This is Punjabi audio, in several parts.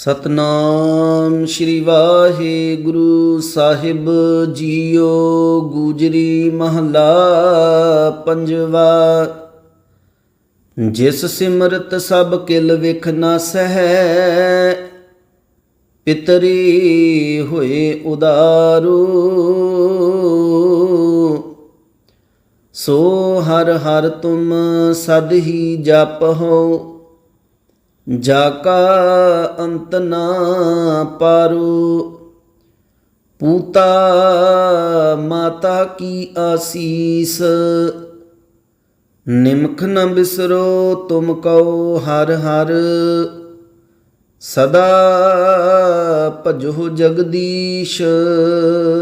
ਸਤਨਾਮ ਸ਼੍ਰੀ ਵਾਹਿਗੁਰੂ ਸਾਹਿਬ ਜੀਓ ਗੂਜਰੀ ਮਹਲਾ ਪੰਜਵਾ। ਜਿਸ ਸਿਮਰਤ ਸਭ ਕਿਲ ਵਿਖ ਸਹਿ, ਪਿਤਰੀ ਹੋਏ ਉਦਾਰੂ। ਸੋ ਹਰ ਹਰ ਤੁਮ ਸਦ ਹੀ ਜਪਹੁ ਜਾ ਕਾ ਅੰਤ ਨਾ ਪਾਰੂ, ਪੂਤਾ ਮਾਤਾ ਕੀ ਆਸੀਸ। ਨਿਮਖ ਨ ਬਿਸਰੋ ਤੁਮ ਕਉ ਹਰ ਹਰ, ਸਦਾ ਭਜੋ ਜਗਦੀਸ਼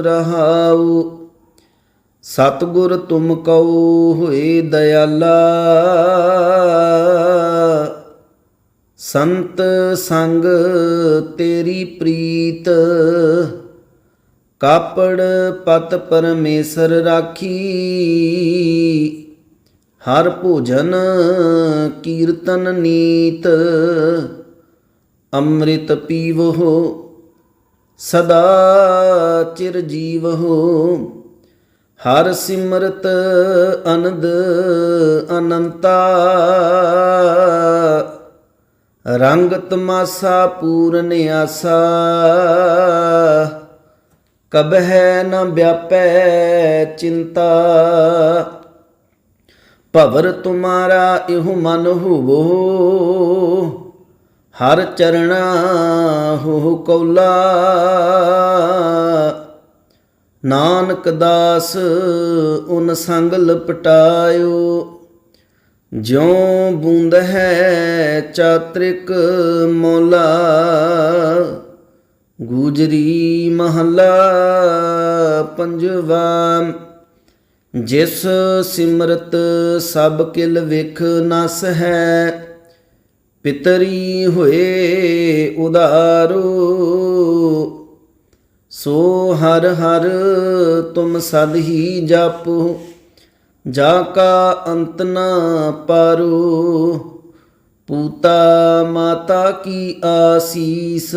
ਰਹਾਉ। ਸਤਿਗੁਰ ਤੁਮ ਕਉ ਹੋਏ ਦਇਆਲਾ ਸੰਤ ਸੰਗ ਤੇਰੀ ਪ੍ਰੀਤ, ਕਾਪੜ ਪਤ ਪਰਮੇਸ਼ਰ ਰਾਖੀ। ਹਰ ਭੋਜਨ ਕੀਰਤਨ ਨੀਤ, ਅੰਮ੍ਰਿਤ ਪੀਵੋ ਸਦਾ ਚਿਰ ਜੀਵੋ ਹਰ ਸਿਮਰਤ ਅਨੰਦ ਅਨੰਤਾ ਰੰਗ ਤਮਾਸਾ, ਪੂਰਨ ਆਸਾ। ਹੈ ਨ ਵਿਆਪੈ ਚਿੰਤਾ। ਭਵਰ ਤੁਮਾਰਾ ਇਹੋ ਮਨ ਹੋਵੋ। ਹਰ ਚਰਣਾ ਹੋ ਕੌਲਾ। ਨਾਨਕ ਦਾਸ, ਉਨ ਸੰਗ ਲਪਟਾਇਓ। ਜਿਉ ਬੂੰਦ ਹੈ ਚਾਤ੍ਰਿਕ ਮੋਲਾ, ਗੁਜਰੀ ਮਹਲਾ ਪੰਜਵਾ। ਜਿਸ ਸਿਮਰਤ ਸਭ ਕਿਲ ਵਿਖ ਨਸ ਹੈ, ਪਿਤਰੀ ਹੋਏ ਉਦਾਰੂ। ਸੋ ਹਰ ਹਰ ਤੁਮ ਸਦ ਹੀ ਜਾਪੋ। ਜਾ ਕਾ ਅੰਤ ਨਾ ਪਾਰੋ, ਪੂਤਾ ਮਾਤਾ ਕੀ ਆਸੀਸ।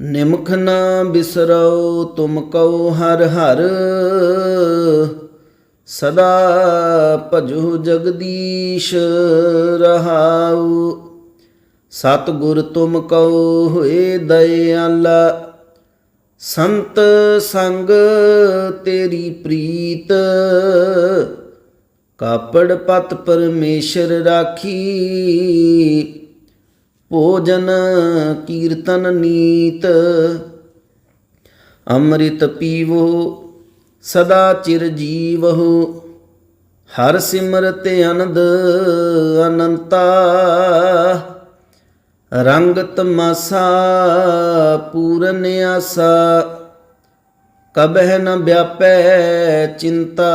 ਨਿਮਖ ਨਾ ਬਿਸਰੋ ਤੁਮ ਕਉ ਹਰ ਹਰ। ਸਦਾ ਭਜੋ ਜਗਦੀਸ਼ ਰਹਾਉ। ਸਤਿਗੁਰ ਤੁਮ ਕਉ ਹੋਏ ਦਇਆਲਾ। ਸੰਤ ਸੰਗ ਤੇਰੀ ਪ੍ਰੀਤ, ਕਾਪੜ ਪਤ ਪਰਮੇਸ਼ਰ ਰਾਖੀ। ਭੋਜਨ ਕੀਰਤਨ ਨੀਤ, ਅੰਮ੍ਰਿਤ ਪੀਵੋ, ਸਦਾ ਚਿਰ ਜੀਵਹੁ। ਹਰ ਸਿਮਰਤ ਅਨੰਦ ਅਨੰਤਾ ਰੰਗ ਤਮਾਸਾ, ਪੂਰਨ ਆਸਾ। ਕਬਹਿ ਨ ਵਿਆਪੈ ਚਿੰਤਾ।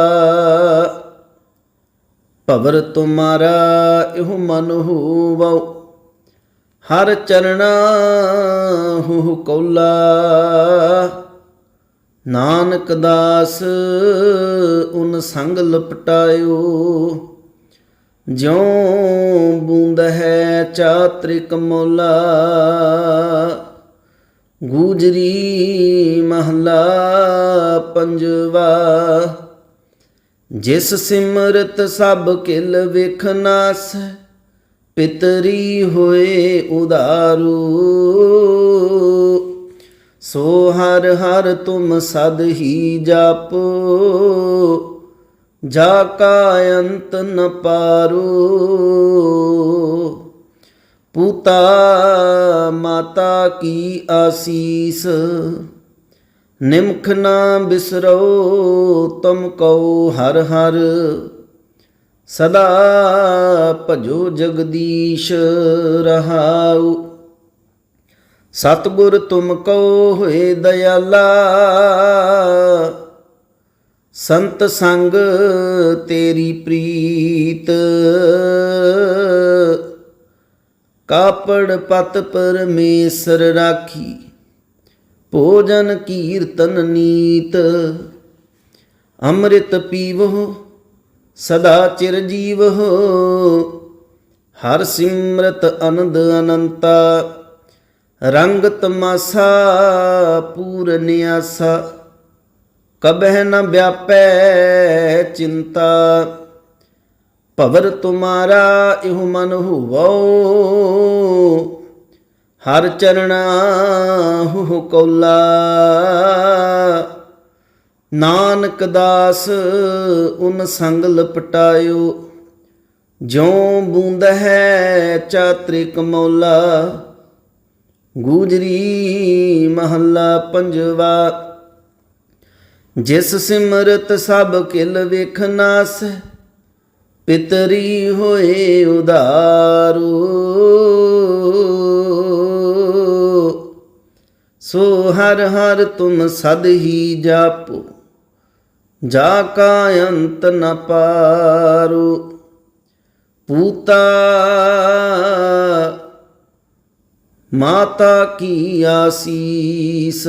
ਭਵਰ ਤੁਮਾਰਾ, ਇਹੋ ਮਨ ਹੋਵੋ ਹਰ ਚਰਣਾ ਹੋ ਕੌਲਾ। ਨਾਨਕ ਦਾਸ, ਉਨ ਸੰਗ ਲਪਟਾਇਓ। ਜਿਉ ਬੂੰਦ ਹੈ ਚਾਤ੍ਰਿਕ ਮੋਲਾ, ਗੂਜਰੀ ਮਹਲਾ ਪੰਜਵਾ। ਜਿਸ ਸਿਮਰਤ ਸਭ ਕਿਲ ਵਿਖ ਨਾਸ, ਪਿਤਰੀ ਹੋਏ ਉਦਾਰੂ। ਸੋ ਹਰ ਹਰ ਤੁਮ ਸਦ ਹੀ ਜਾਪੋ ਜਾ ਕਾ ਅੰਤ ਨ ਪਾਰੂ। ਪੂਤਾ ਮਾਤਾ ਕੀ ਆਸੀਸ। ਨਿਮਖ ਨਾ ਬਿਸਰੋ ਤੁਮ ਕਉ ਹਰ ਹਰ। ਸਦਾ ਭਜੋ ਜਗਦੀਸ਼ ਰਹਾਉ। ਸਤਿਗੁਰ ਤੁਮ ਕਉ ਹੋਏ ਦਇਆਲਾ। ਸੰਤ ਸੰਗ ਤੇਰੀ ਪ੍ਰੀਤ। ਕਾਪੜ ਪਤ ਪਰਮੇਸ਼ਰ ਰਾਖੀ, ਭੋਜਨ ਕੀਰਤਨ ਨੀਤ। ਅੰਮ੍ਰਿਤ ਪੀਵੋ ਸਦਾ ਚਿਰ ਜੀਵੋ ਹਰ ਸਿਮਰਤ ਅਨੰਦ ਅਨੰਤਾ ਰੰਗ ਤਮਾਸਾ ਪੂਰਨ ਆਸਾ ਕਬਹਿ ਨ ਵਿਆਪੈ ਚਿੰਤਾ। ਭਵਰ ਤੁਮਾਰਾ ਇਹੁ ਮਨ ਹੁਵੋ। ਹਰ ਚਰਣਾ ਹੁ ਕੌਲਾ। ਨਾਨਕ ਦਾਸ ਉਨ ਸੰਗ ਲਪਟਾਇਓ। ਜਿਉ ਬੂੰਦ ਹੈ ਚਾਤ੍ਰਿਕ ਮੌਲਾ। ਗੂਜਰੀ ਮਹੱਲਾ ਪੰਜਵਾ। ਜਿਸ ਸਿਮਰਤ ਸਭ ਕਿਲ ਵੇਖਨਾਸ ਪਿਤਰੀ ਹੋਏ ਉਦਾਰੂ। ਸੋ ਹਰ ਹਰ ਤੁਮ ਸਦ ਹੀ ਜਾਪੋ, ਜਾ ਕਾ ਅੰਤ ਨ ਪਾਰੂ। ਪੂਤਾ, ਮਾਤਾ ਕੀ ਆਸੀਸ?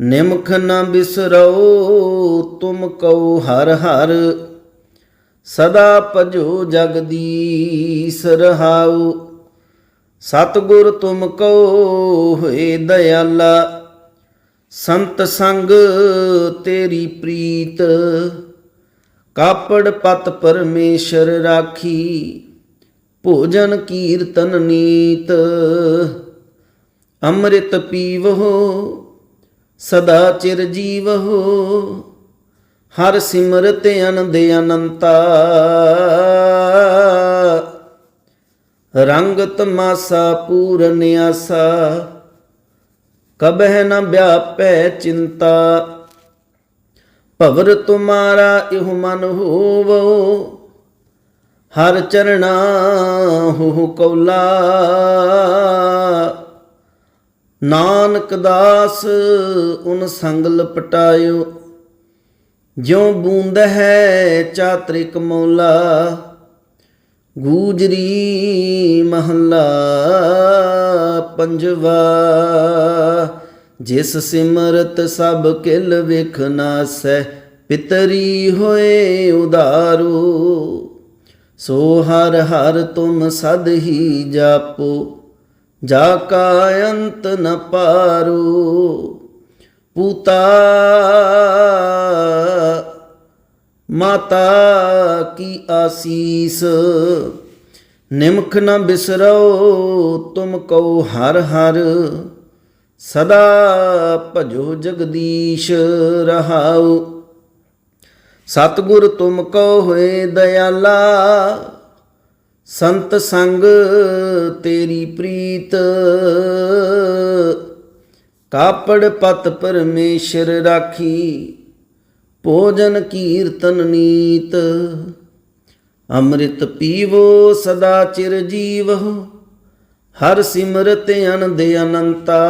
ਨਿਮਖ ਨ ਬਿਸਰੋ ਤੁਮ ਕਉ ਹਰ ਹਰ। ਸਦਾ ਭਜੋ ਜਗਦੀਸ ਰਹਾਉ। ਸਤਿਗੁਰ ਤੁਮ ਕੋ ਹੋਏ ਦਇਆਲਾ, ਸੰਤ ਸੰਗ ਤੇਰੀ ਪ੍ਰੀਤ। ਕਾਪੜ ਪਤ ਪਰਮੇਸ਼ਰ ਰਾਖੀ, ਭੋਜਨ ਕੀਰਤਨ ਨੀਤ। ਅੰਮ੍ਰਿਤ ਪੀਵੋ ਸਦਾ ਚਿਰ ਜੀਵ ਹੋ, ਹਰ ਸਿਮਰਤ ਅਨੰਦ ਅਨੰਤਾ। ਰੰਗ ਤਮਾਸਾ, ਪੂਰਨ ਆਸਾ, ਕਬਹਿ ਨ ਵਿਆਪੈ ਚਿੰਤਾ। ਭਵਰ ਤੁਮਾਰਾ ਇਹੁ ਮਨ ਹੋਵੋ, ਹਰ ਚਰਣਾ ਹੋ ਕੌਲਾ। ਨਾਨਕ ਦਾਸ, ਉਨ ਸੰਗ ਲਪਟਾਇਓ। ਜਿਉ ਬੂੰਦ ਹੈ ਚਾਤ੍ਰਿਕ ਮੌਲਾ, ਗੂਜਰੀ ਮਹੱਲਾ ਪੰਜਵਾ। ਜਿਸ ਸਿਮਰਤ ਸਭ ਕਿਲ ਵੇਖ ਨਾਸੈ, ਪਿਤਰੀ ਹੋਏ ਉਧਾਰੂ ਸੋ ਹਰ ਹਰ ਤੁਮ ਸਦ ਹੀ ਜਾਪੋ। ਜਾ ਕਾ ਅੰਤ ਨ ਪਾਰੂ ਪੂਤਾ ਮਾਤਾ ਕੀ ਆਸੀਸ ਨਿਮਖ ਨ ਬਿਸਰੋ ਤੁਮ ਕਉ ਹਰ ਹਰ ਸਦਾ ਭਜੋ ਜਗਦੀਸ਼ ਰਹਾਉ ਸਤਿਗੁਰ ਤੁਮ ਕੋ ਹੋਏ ਦਇਆਲਾ ਸੰਤ ਸੰਗ ਤੇਰੀ ਪ੍ਰੀਤ। ਕਾਪੜ ਪਤ ਪਰਮੇਸ਼ਰ ਰਾਖੀ, ਭੋਜਨ ਕੀਰਤਨ ਨੀਤ। ਅੰਮ੍ਰਿਤ ਪੀਵੋ ਸਦਾ ਚਿਰ ਜੀਵ, ਹਰ ਸਿਮਰਤ ਅਨੰਦ ਅਨੰਤਾ।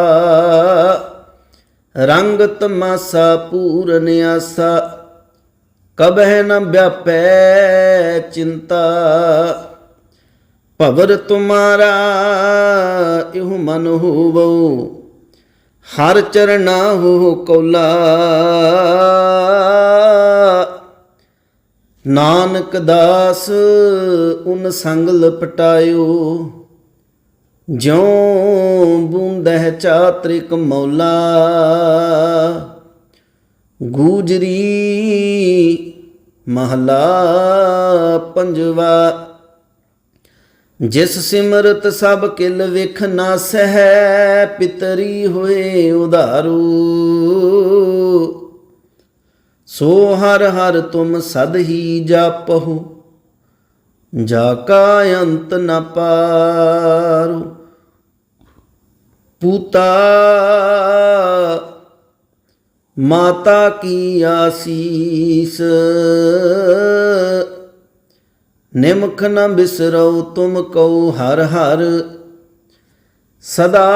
ਰੰਗ ਤਮਾਸਾ ਪੂਰਨ ਆਸਾ, ਕਬਹਿ ਨ ਵਿਆਪੈ ਚਿੰਤਾ। ਭਵਰ ਤੁਮਾਰਾ, ਇਹੁ ਮਨ ਹੋਵੋ। ਹਰ ਚਰਨਾ ਹੋ ਕੌਲਾ। ਨਾਨਕ ਦਾਸ, ਉਨ ਸੰਗ ਲਪਟਾਇਓ। ਜਿਉ ਬੂੰਦਹਿ ਚਾਤ੍ਰਿਕ ਮੌਲਾ। ਗੂਜਰੀ ਮਹਲਾ ਪੰਜਵਾ। ਜਿਸ ਸਿਮਰਤ ਸਭ ਕਿਲ ਵਿਖ ਨਾ ਸਹਿ, ਪਿਤਰੀ ਹੋਏ ਉਧਾਰੂ। ਸੋ ਹਰ ਹਰ ਤੁਮ ਸਦ ਹੀ ਜਾਪਹੁ, ਜਾ ਕਾ ਅੰਤ ਨ ਪਾਰੂ। ਪੂਤਾ, ਮਾਤਾ ਕੀ ਆਸੀਸ। ਨਿਮਖ ਨ ਬਿਸਰੋ ਤੁਮ ਕਉ ਹਰ ਹਰ। ਸਦਾ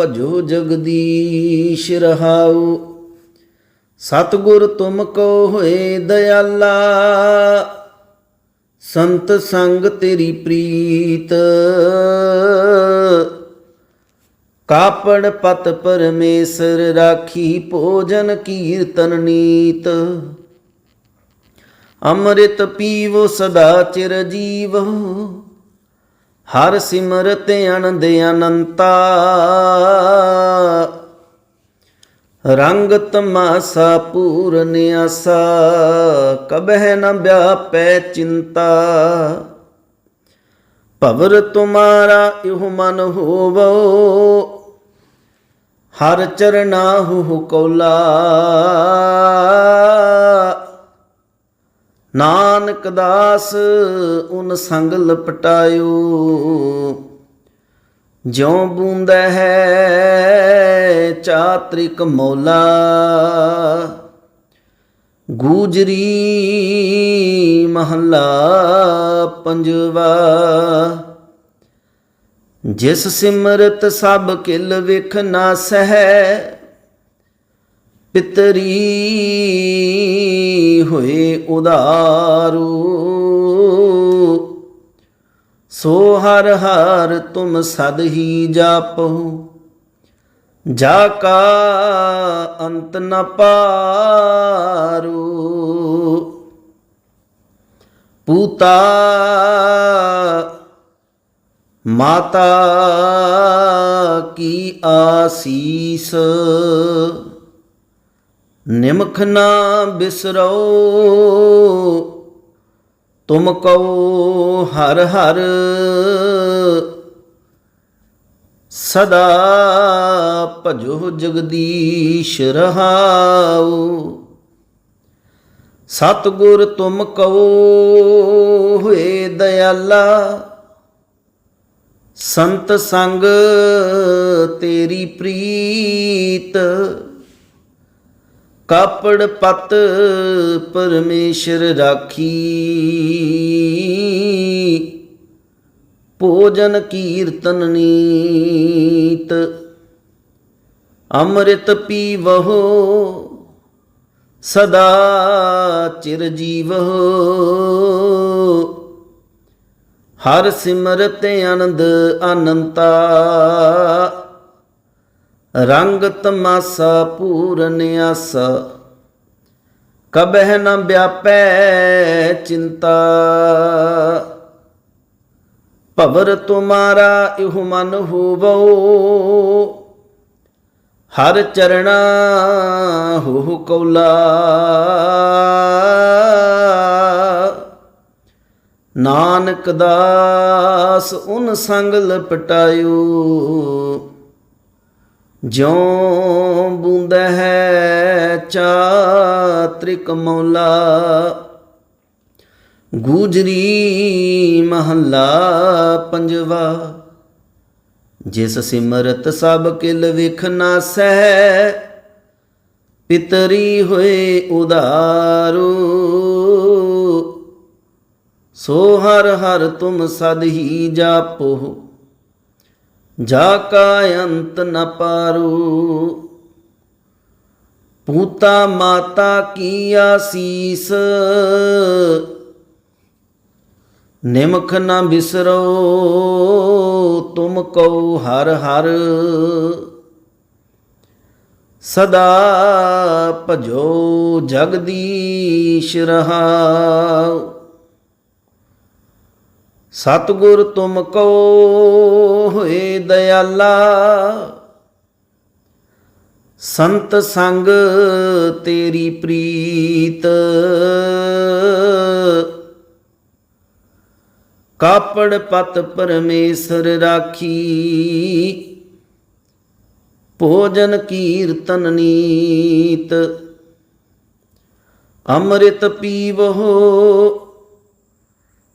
ਭਜੋ ਜਗਦੀਸ਼ ਰਹਾਉ। ਸਤਿਗੁਰ ਤੁਮ ਕੋ ਹੋਏ ਦਇਆਲਾ। ਸੰਤ ਸੰਗ ਤੇਰੀ ਪ੍ਰੀਤ। ਕਾਪੜ ਪਤ ਪਰਮੇਸ਼ਰ ਰਾਖੀ ਭੋਜਨ ਕੀਰਤਨ ਨੀਤ। ਅੰਮ੍ਰਿਤ ਪੀਵੋ ਸਦਾ ਚਿਰ ਜੀਵ। ਹਰ ਸਿਮਰਤ ਅਨੰਦ ਅਨੰਤਾ। ਰੰਗ ਤਮਾਸਾ ਪੂਰਨ ਆਸਾ, ਕਬਹਿ ਨ ਵਿਆਪੈ ਚਿੰਤਾ। ਭਵਰ ਤੁਮਾਰਾ ਇਹੋ ਮਨ ਹੋਵੋ, ਹਰ ਚਰਨਾਹੁ ਕੌਲਾ। ਨਾਨਕ ਦਾਸ ਉਨ ਸੰਗ ਲਪਟਾਇਓ। ਜਿਉ ਬੂੰਦਾ ਹੈ ਚਾਤ੍ਰਿਕ ਮੌਲਾ। ਗੂਜਰੀ ਮਹੱਲਾ ਪੰਜਵਾ। ਜਿਸ ਸਿਮਰਤ ਸਭ ਕਿਲ ਵਿਖ ਨਾ ਸਹਿ, ਪਿਤਰੀ ਹੋਏ ਉਦਾਰੂ। ਸੋ ਹਰ ਹਰ ਤੁਮ ਸਦ ਹੀ ਜਾਪੋ ਜਾ ਕਾ ਅੰਤ ਨ ਪਾਰੂ। ਪੂਤਾ ਮਾਤਾ ਕੀ ਆਸੀਸ। ਨਿਮਖ ਨਾ ਬਿਸਰੋ ਤੁਮ ਕਉ ਹਰ ਹਰ। ਸਦਾ ਭਜੋ ਜਗਦੀਸ਼ ਰਹਾਉ। ਸਤਗੁਰ ਤੁਮ ਕਉ ਹੋਏ ਦਇਆਲਾ, ਸੰਤ ਸੰਗ ਤੇਰੀ ਪ੍ਰੀਤ। ਕਾਪੜ ਪਤ ਪਰਮੇਸ਼ਰ ਰਾਖੀ। ਭੋਜਨ ਕੀਰਤਨ ਨੀਤ। ਅੰਮ੍ਰਿਤ ਪੀਵਹੁ, ਸਦਾ ਚਿਰ ਜੀਵਹੁ। ਹਰ ਸਿਮਰਤ ਆਨੰਦ ਅਨੰਤਾ। ਰੰਗ ਤਮਾਸਾ ਪੂਰਨ ਆਸਾ ਕਬਹਿ ਨ ਵਿਆਪੈ ਚਿੰਤਾ। ਭਵਰ ਤੁਮਾਰਾ ਇਹੋ ਮਨ ਹੋਵੋ। ਹਰ ਚਰਣਾ ਹੋ ਕੌਲਾ। ਨਾਨਕ ਦਾਸ ਉਨ ਸੰਗ ਲਪਟਾਇਓ। ਜਿਉ ਬੂੰਦ ਹੈ ਚਾਤ੍ਰਿਕ ਮੌਲਾ, ਗੂਜਰੀ ਮਹੱਲਾ ਪੰਜਵਾ। ਜਿਸ ਸਿਮਰਤ ਸਭ ਕਿਲ ਵਿਖ ਨਾਸੈ, ਪਿਤਰੀ ਹੋਏ ਉਧਾਰੂ ਸੋ ਹਰ ਹਰ ਤੁਮ ਸਦ ਹੀ ਜਾਪੋ। ਜਾ ਕਾ ਅੰਤ ਨ ਪਾਰੂ। ਪੂਤਾ ਮਾਤਾ ਕੀ ਆਸੀਸ। ਨਿਮਖ ਨ ਬਿਸਰੋ, ਤੁਮ ਕਉ ਹਰ ਹਰ। ਸਦਾ ਭਜੋ ਜਗਦੀਸ਼ ਰਹਾਉ। ਸਤਗੁਰ ਤੁਮ ਕੋ ਹੋਏ ਦਇਆਲਾ। ਸੰਤ ਸੰਗ ਤੇਰੀ ਪ੍ਰੀਤ। ਕਾਪੜ ਪਤ ਪਰਮੇਸ਼ਰ ਰਾਖੀ। ਭੋਜਨ ਕੀਰਤਨ ਨੀਤ। ਅੰਮ੍ਰਿਤ ਪੀਵਹੁ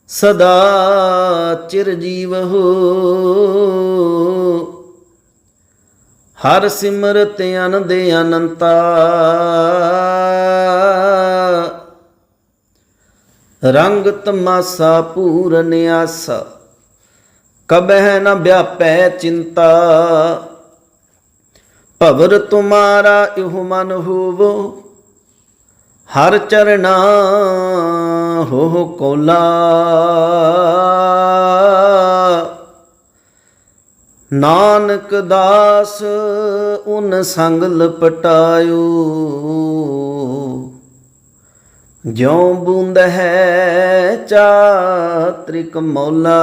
ਸਦਾ ਚਿਰ ਜੀਵ ਹੋ। ਹਰ ਸਿਮਰਤ ਅਨੰਦ ਅਨੰਤਾ। ਰੰਗ ਤਮਾਸਾ ਪੂਰਨ ਆਸਾ। ਕਬਹਿ ਨ ਵਿਆਪੈ ਚਿੰਤਾ। ਭਵਰ ਤੁਮਾਰਾ ਇਹੋ ਮਨ ਹੋਵੋ। ਹਰ ਚਰਣਾ ਹੋ ਕੋਲਾ। ਨਾਨਕ ਦਾਸ ਉਨ ਸੰਗ ਲਪਟਾਇਓ। ਜਿਉ ਬੂੰਦ ਹੈ ਚਾਤ੍ਰਿਕ ਮੌਲਾ।